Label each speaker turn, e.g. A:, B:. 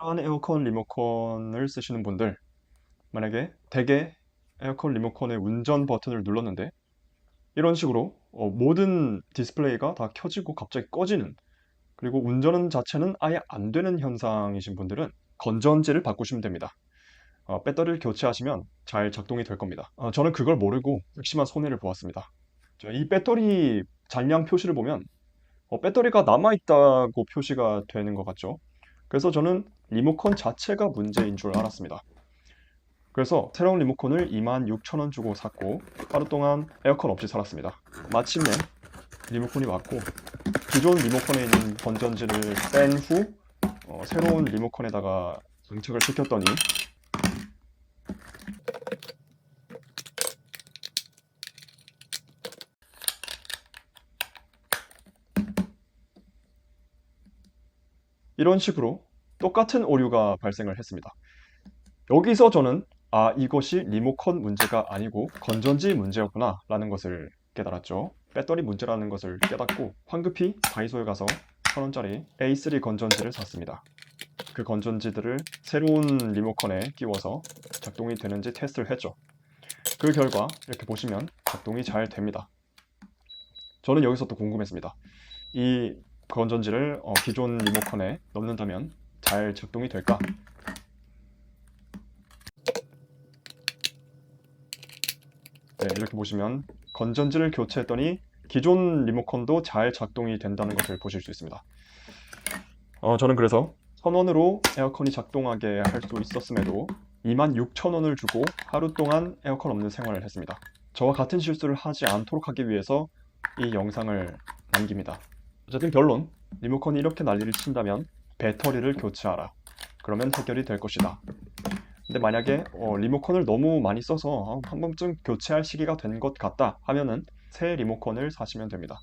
A: 이러한 에어컨 리모컨을 쓰시는 분들, 만약에 대개 에어컨 리모컨의 운전 버튼을 눌렀는데 이런 식으로 어, 모든 디스플레이가 다 켜지고 갑자기 꺼지는 그리고 운전 자체는 아예 안 되는 현상이신 분들은 건전지를 바꾸시면 됩니다. 어, 배터리를 교체하시면 잘 작동이 될 겁니다. 어, 저는 그걸 모르고 극심한 손해를 보았습니다. 자, 이 배터리 잔량 표시를 보면 어, 배터리가 남아있다고 표시가 되는 것 같죠? 그래서 저는 리모컨 자체가 문제인 줄 알았습니다. 그래서 새로운 리모컨을 26,000원 주고 샀고 하루 동안 에어컨 없이 살았습니다. 마침내 리모컨이 왔고 기존 리모컨에 있는 건전지를 뺀후 어, 새로운 리모컨에다가 장착을 시켰더니 이런 식으로 똑같은 오류가 발생을 했습니다. 여기서 저는 아, 이것이 리모컨 문제가 아니고 건전지 문제였구나 라는 것을 깨달았죠. 배터리 문제라는 것을 깨닫고 황급히 다이소에 가서 1000원짜리 A3 건전지를 샀습니다. 그 건전지들을 새로운 리모컨에 끼워서 작동이 되는지 테스트를 했죠. 그 결과 이렇게 보시면 작동이 잘 됩니다. 저는 여기서 또 궁금했습니다. 이 건전지를 어, 기존 리모컨에 넣는다면 잘 작동이 될까? 네, 이렇게 보시면 건전지를 교체했더니 기존 리모컨도 잘 작동이 된다는 것을 보실 수 있습니다. 어, 저는 그래서 선원으로 에어컨이 작동하게 할 수 있었음에도 26,000원을 주고 하루 동안 에어컨 없는 생활을 했습니다. 저와 같은 실수를 하지 않도록 하기 위해서 이 영상을 남깁니다. 어쨌든 결론, 리모컨이 이렇게 난리를 친다면 배터리를 교체하라. 그러면 해결이 될 것이다. 근데 만약에 어, 리모컨을 너무 많이 써서 어, 한 번쯤 교체할 시기가 된 것 같다 하면은 새 리모컨을 사시면 됩니다.